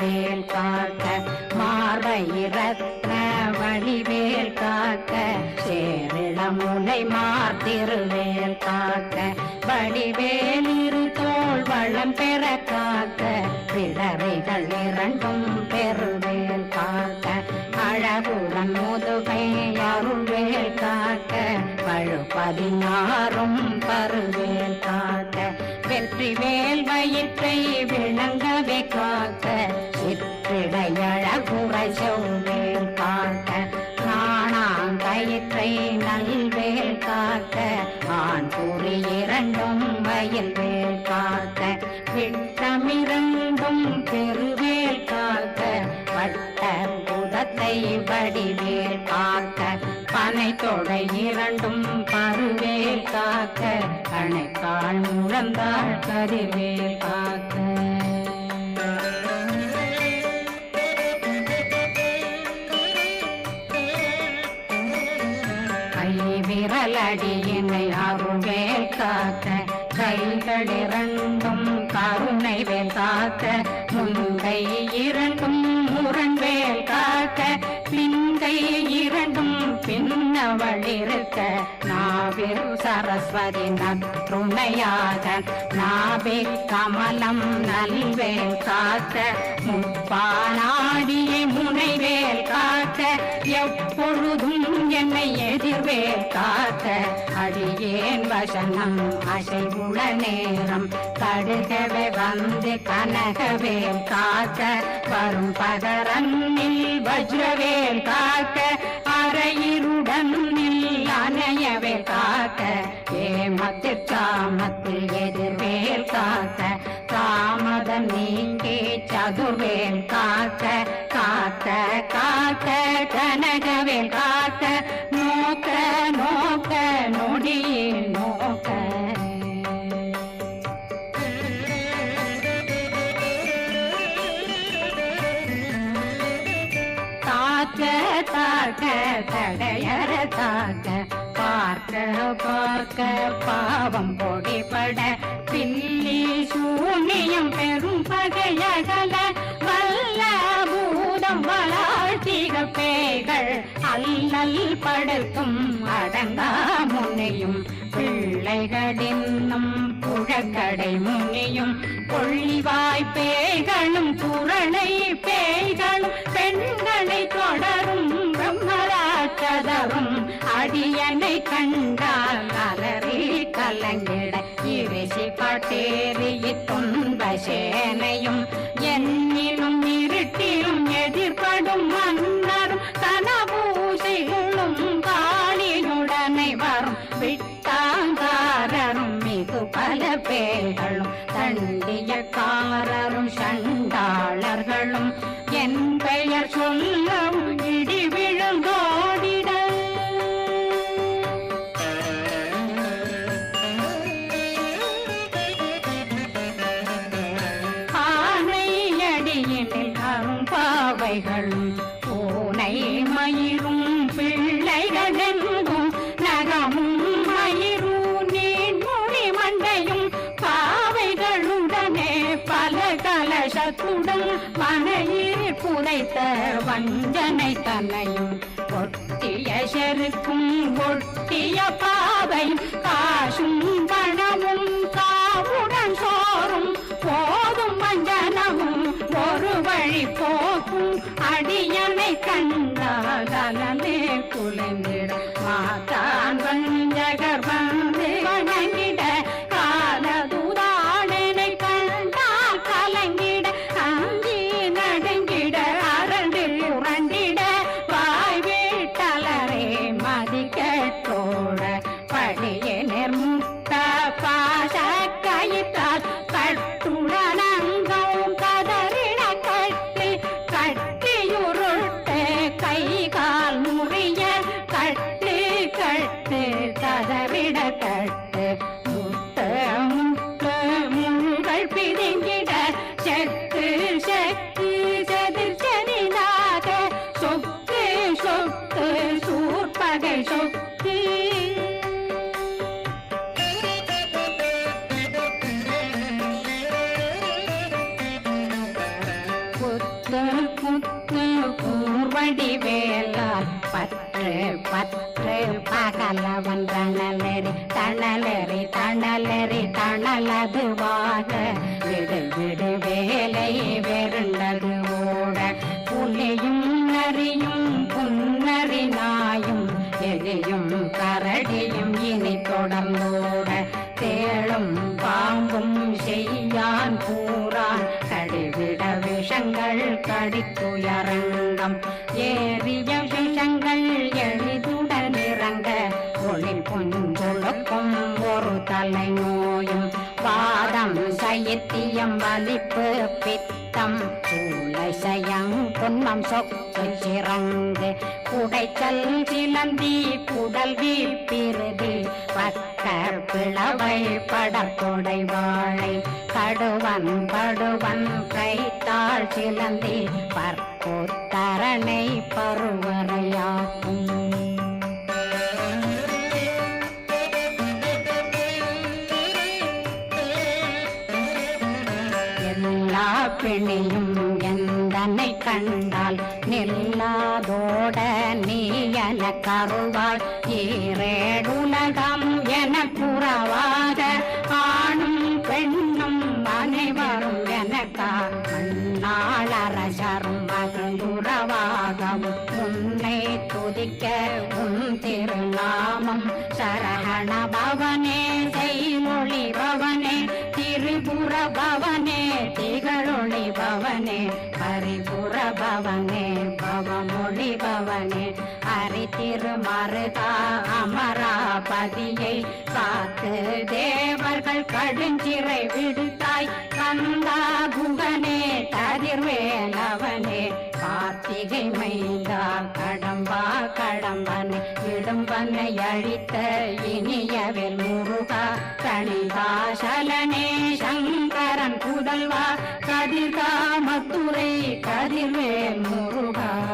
வேல் காக்க மார்பை மார்பயிரத்ன வழிவேல் காக்க சேரிளமுலை மார்த்திருவேல் காக்க வடிவேல் இரு தோல் வளம் பெற காக்க பிடரைகள் இரண்டும் பெருவேல் காக்க அழகுடன் முதுகை அருள்வேல் காக்க பழு பதினாறும் பருவேல் காக்க வெற்றி வேல் வயிற்றை விளங்கவே காக்க சிற்றிடையழகுரசோவே செவ்வேல் காக்க நாணாங்கயிற்றை நல்வேல் காக்க ஆண் கூறி இரண்டும் வயல் வேல் காக்க விட்டமிரண்டும் பெருவேல் காக்க பட்ட புதத்தை வடிவேல் காக்க பனை தொடை இரண்டும் பருவேல் காக்க கணைக்கால் முழந்தாள் கதிர்வேல் காக்க நாவில் சரஸ்வதி நற்றுணையாக நாவே கமலம் நல்வேல் காத்த முப்பானாடியை முனைவேல் காத்த எப்பொழுதும் என்னை எதிர்வேல் காத்த அடியேன் வசனம் அசைவுள நேரம் கடுகவே வந்து கனகவேல் காக்க வரும் பகரன்னில் வஜ்ரவேல் காக்க அரையிருடன் காக்க ஏமத்தில் காமத்தில் எதிர்வேல் காக்க காமதம் நீங்கே சதுர்வேல் காக்க காக்க காக்க கனகவேல் காக்க நோக்க நோக்க நொடியில் நோக்க. தாக்க தாக்க தடைய பார்க்க பாவம் கொடிபட பில்லி சூனியம் பெரும் பகையகல வல்ல பூதம் வளாழ்த்திக பேய்கள் அல்லல் படுத்தும் அடங்கா முனையும் பிள்ளைகளின்னும் புழக்கடை முனியும் கொள்ளிவாய் பேய்களும் குரளை பேய்களும் பெண்களை தொடரும் பிரம்மராட்சதரும் அடியனை கண்டால் தேறிய துன்ப சேனையும் என்னிலும் இருட்டிலும் எதிர்படும் வஞ்சனை தலையும் ஒட்டிய செருக்கும் ஒட்டிய பாதையும் காசும் கூர்வடி வேலால் பற்று பற்று பகலவன் தணலெறி தணலெறி தணலது வாக விடு விடு வேலை வெருண்டது ஓட புலியும் நரியும் புன்னறி நாயும் எரியும் கரடியும் இனி தொடர்ந்தோட. தேளும் பாம்பும் செய்யான் பூரான் கடிவிட விஷங்கள் கடித்துயரங்கம். சைத்தியம் வலிப்பு பித்தம். சூளை சயம் புன்னம் சொக்கு சிறங்கு குடைச்சல் சிலந்தி குடல் வீப்பிருதி பக்க பிளவை படற்கொடை வாழை. கடுவன் படுவன் கைத்தாள் சிலந்தி. பற்போத்தரணை பருவரையாக்கும். என கருவாள் ஈரேடுலகம் என புறவாக ஆணும் பெண்ணும் அனைவரும் எனக்கா மண்ணாளரசரும் மகிழ்ந்துறவாகவும் உன்னை துதிக்க உன் திருநாமம் சரகண பவனே செய்மொழி பவனே திரிபுர பவனே திகழொளி பவனே பரிபுர பவனே பவமொழி பவனே. அரி அமராபதியை காத்து தேவர்கள் கடுஞ்சிறை விடுத்தாய். கந்தா குகனே ததிர்வேலவனே கார்த்திகை மைந்தா கடம்பா கடம்பனை இடும்பனை அழித்த இனியவில் முருகா தனிதா சலனே சங்கரன் புதல்வா கதிர்காமத்துறை கதிர்வேல் முருகா.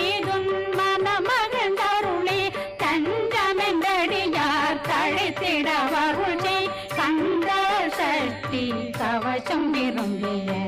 கவசம் விரும்பிய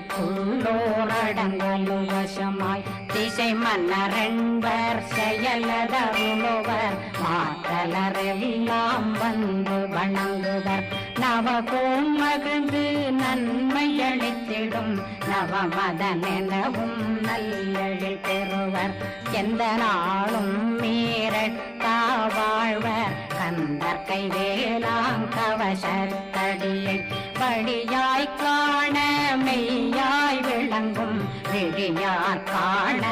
உள்ளோரடங்கலும் வசமாய். திசை மன்னரென்பர் செயலதருளுவர் மாத்தலரெல்லாம் வந்து வணங்குவர். நவகோம் மகிழ்ந்து நன்மை அளித்திடும். நவமதனெனவும் நல்லெழில் பெறுவர். எந்த நாளும் மீறட்டா வாழ்வர். கந்தர் கைவேளாங் கவசத்தடியை வழியாய் காண மெய்யாய் விளங்கும். விழியார் காண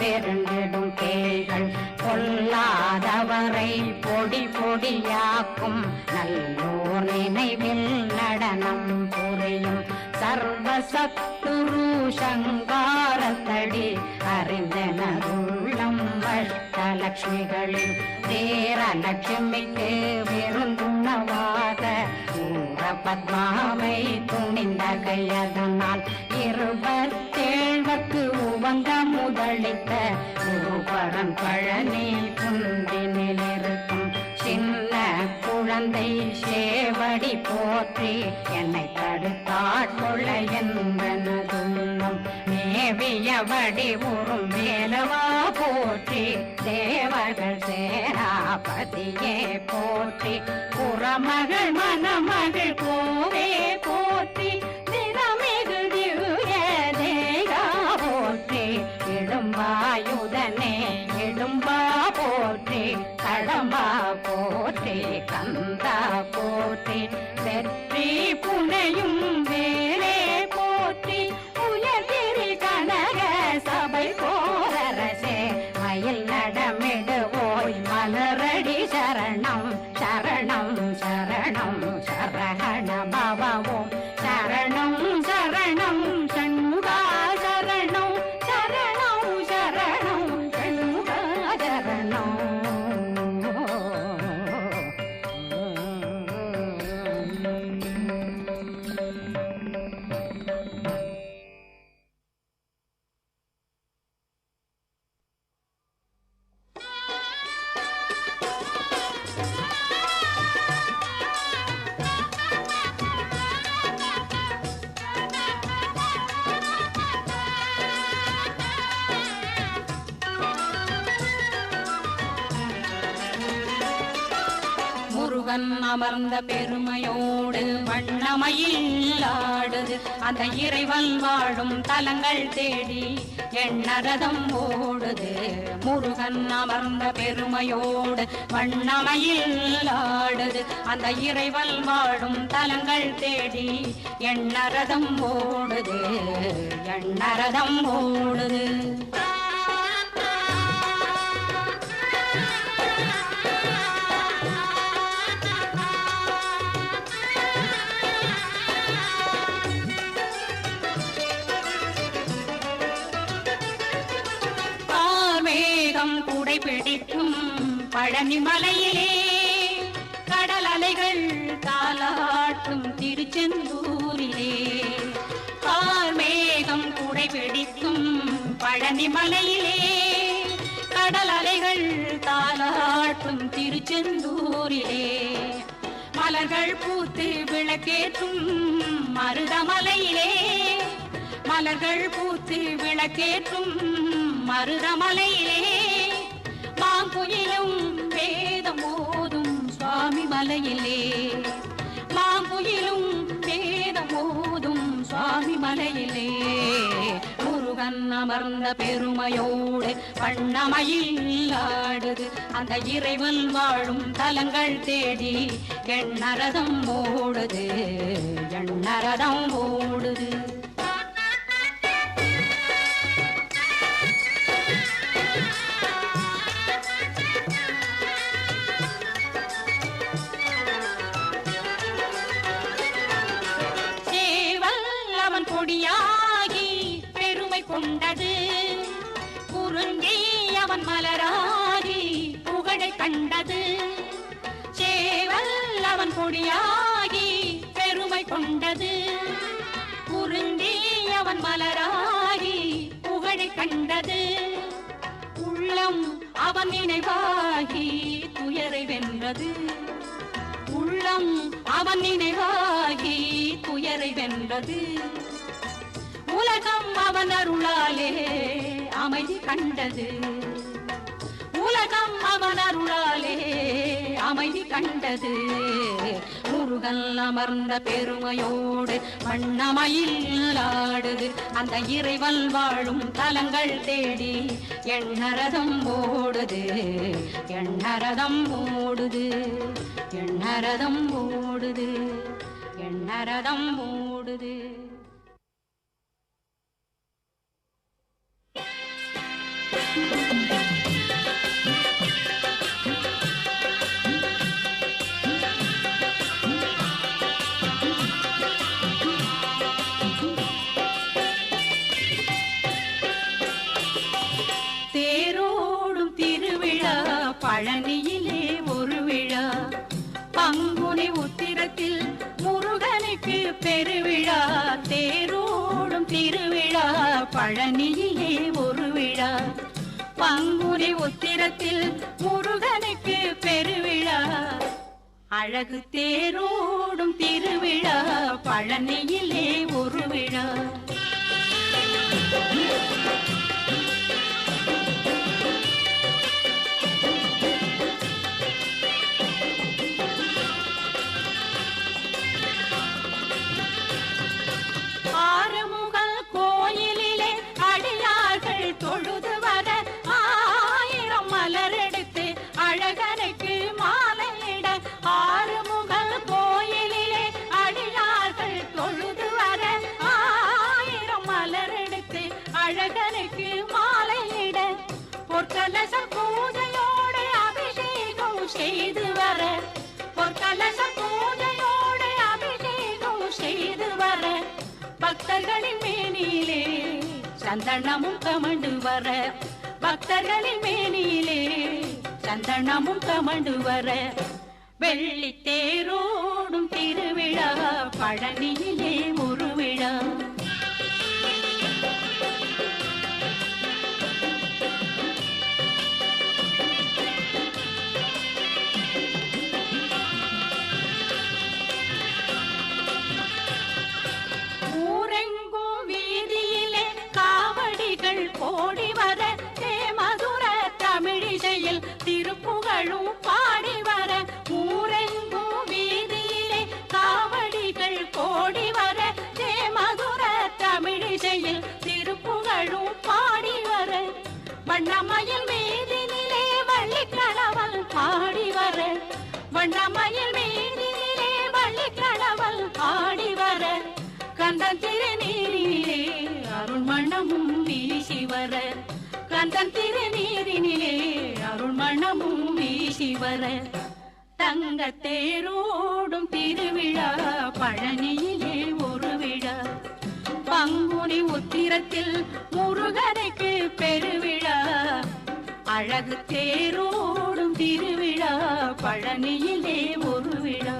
வெருண்டிடும் கேள்கள் பொல்லாதவரை பொடி பொடியாக்கும். நல்லோர் நினைவில் நடனம் புரியும் சர்வசத்துரு சங்காரத்தடி அறிந்தனருள்ளம் அஷ்டலட்சுமிகளில் தேரலட்சுமிக்கு விருந்துணவாக பத்மாவை துணிந்த கையதனால் இருபத்தேழ்வக்கு உவந்த முதலித்த குருபரன் பழனி குந்தினில் இருக்கும் சின்ன குழந்தை சேவடி போற்றி என்னை தடுத்தாள் கொள்ள என்பனதும் மேவியபடி உறும் மேலவா போற்றி. தேவர்கள் சேராபதியே போற்றி. புறமகள் மணமகள் கோவே போற்றி. தினமிகு திவ்ய தேகா போற்றி. இடும்பாயுதனே இடும்பா போற்றி. கடம்பா போற்றி கந்தா போற்றி. வெற்றி புனையும் அமர்ந்த பெருமையோடு வண்ணமயில் ஆடுது அந்த இறைவன் வாழும் தலங்கள் தேடி எண்ணரதம் ஓடுது. முருகன் அமர்ந்த பெருமையோடு வண்ணமயில் ஆடுது அந்த இறைவன் வாழும் தலங்கள் தேடி எண்ணரதம் ஓடுது. எண்ணரதம் ஓடுது. கார்மேகம் பிடிக்கும் பழனி மலையிலே கடல் அலைகள் தாளாட்டும் திருச்செந்தூரிலே. கார்மேகம் கூடை பிடிக்கும் பழனி மலையிலே கடல் அலைகள் தாளாட்டும் திருச்செந்தூரிலே. மலர்கள் பூத்து விளக்கேற்றும் மருதமலையிலே. மலர்கள் பூத்து விளக்கேற்றும் மருதமலையிலே. மலையிலே. மாங்குயிலும் வேதம் ஓதும் சுவாமி மலையிலே. முருகன் அமர்ந்த பெருமையோடு பண்ணமையில் ஆடுது அந்த இறைவன் வாழும் தலங்கள் தேடி எண்ணரதம் ஓடுது. எண்ணரதம் ஓடுது. அவன் பெருமை கொண்டது. குருந்தி அவன் மலராகி புகழை கண்டது. உள்ளம் அவன் நினைவாகி துயரை வென்றது. உள்ளம் அவன் நினைவாகி துயரை வென்றது. உலகம் அவன் அருளாலே அமைதி கண்டது. உலகம் அவன் அருளாலே அமைதி கண்டது. முருகன் அமர்ந்த பெருமையோடு வண்ணமயில் ஆடுது அந்த இறைவன் வாழும் தலங்கள் தேடி எண்ணரதம் ஓடுது. எண்ணரதம் ஓடுது. எண்ணரதம் ஓடுது. எண்ணரதம் ஓடுது. பங்குனி முருகனுக்கு பெருவிழா. அழகு தேரோடும் திருவிழா பழனியிலே ஒரு விழா. கமண்டு வர. பக்தர்களின் மேனியிலே சந்தனமும் கமண்டு வர. வெள்ளி தேரோடும் திருவிழா பழனியிலே ஒரு வண்ணமயில் மீதினிலே வள்ளிக்கணவல் பாடி வர. வண்ணமயில் மீதினிலே வள்ளிக்கணவல் பாடி வர. கந்தன் திருநீரினிலே அருள் மணமும் வீசி வர. கந்தன் திருநீரினிலே அருள் மணமும் வீசி வர. தங்க தேரோடும் திருவிழா பழனியில் பங்குனி உத்திரத்தில் முருகனுக்கு பெருவிழா. அழகு தேரோடும் திருவிழா. பழனியிலே ஒரு விழா.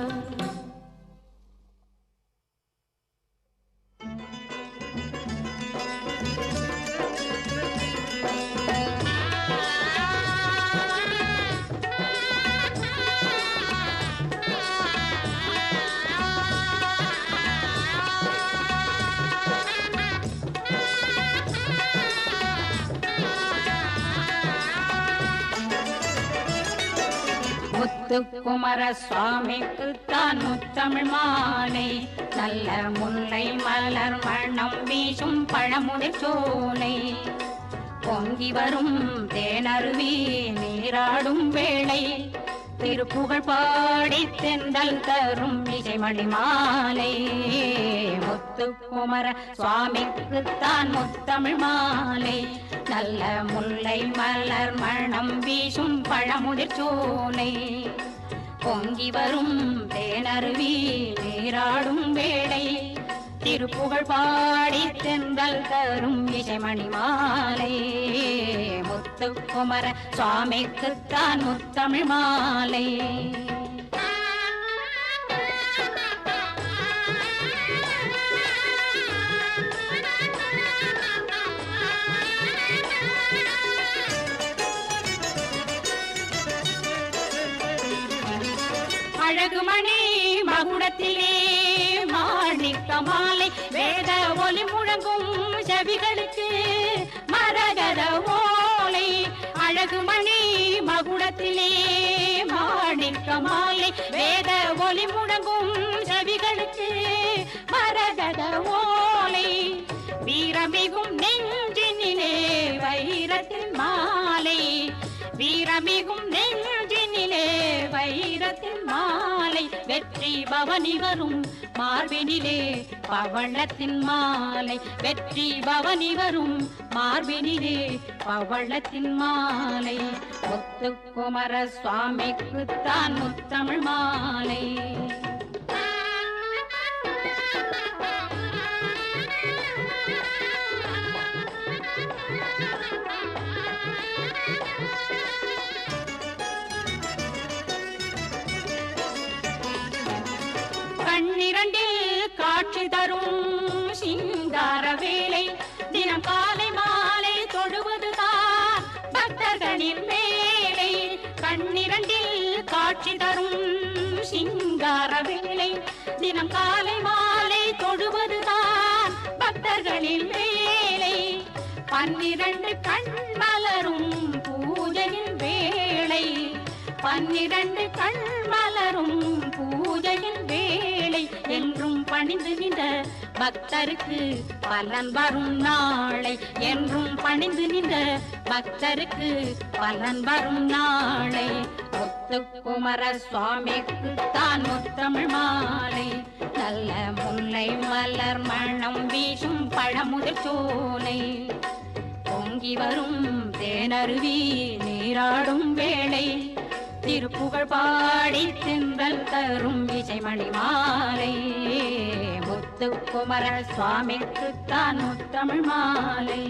முத்துக்குமர சுவாமிக்கு தான் முத்தமிழ் மாலை நல்ல முல்லை மலர் மணம் வீசும் பழமுதிர் சோலை. பொங்கி வரும் தேனருவி நீராடும் வேளை. திருப்புகழ் பாடி தென்றல் தரும் இசைமணி மாலை. முத்துக்குமர சுவாமிக்கு தான் முத்தமிழ் மாலை. நல்ல முல்லை மலர் மணம் வீசும் பழமுதிர் சோலை. பொங்கி வரும் தேனருவி நீராடும் வேளை திருப்புகழ் பாடி தெந்தல் தரும் இசைமணி மாலை. முத்துக்குமர சுவாமிக்குத்தான் முத்தமிழ் மாலை. அழகுமணி மாணிக்க மாலை வேத ஒலி முழங்கும் செவிகளுக்கு மரகத ஓலை. அழகு மணி மகுடத்திலே மாணிக்க மாலை வேத ஒலி முழங்கும் செவிகளுக்கு மரகத ஓலை. வீரமிகும் நெஞ்சினிலே வைரத்தில் மாலை வீரமிகும் நெஞ்சு வைரத்தின் மாலை வெற்றி பவனி வரும். மார்பினிலே பவளத்தின் மாலை வெற்றி பவனி வரும். மார்பினிலே பவளத்தின் மாலை. முத்துக்குமர சுவாமிக்குத்தான் முத்தமிழ் மாலை. காட்சி தரும் சிங்கார வேலை. தினம் காலை மாலை தொழுவதுதான் பக்தர்களின் வேலை. கண்ணிரண்டில் காட்சி தரும் சிங்கார வேலை. தினம் காலை மாலை தொழுவதுதான் பக்தர்களின் வேலை. பன்னிரண்டு கண் மலரும் பூஜையின் வேலை பன்னிரண்டு கண் மலரும் பூஜையின் வேலை என்றும் பணிந்து நின்ற பக்தருக்கு பலன் வரும் நாளை என்றும் பணிந்து நின்ற பக்தருக்கு பலன் வரும் நாளை. முத்துக்குமர சுவாமிக்கு தான் முத்தமிழ் மாலை. நல்ல முல்லை மலர் மணம் வீசும் பழமுதிர் சோலை. பொங்கி வரும் தேனருவி நீராடும் வேளை. திருப்புகழ் பாடி திந்தல் தரும் இசைமணி மாலை முத்துக்குமர சுவாமிக்குத்தான் முத்தமிழ் மாலை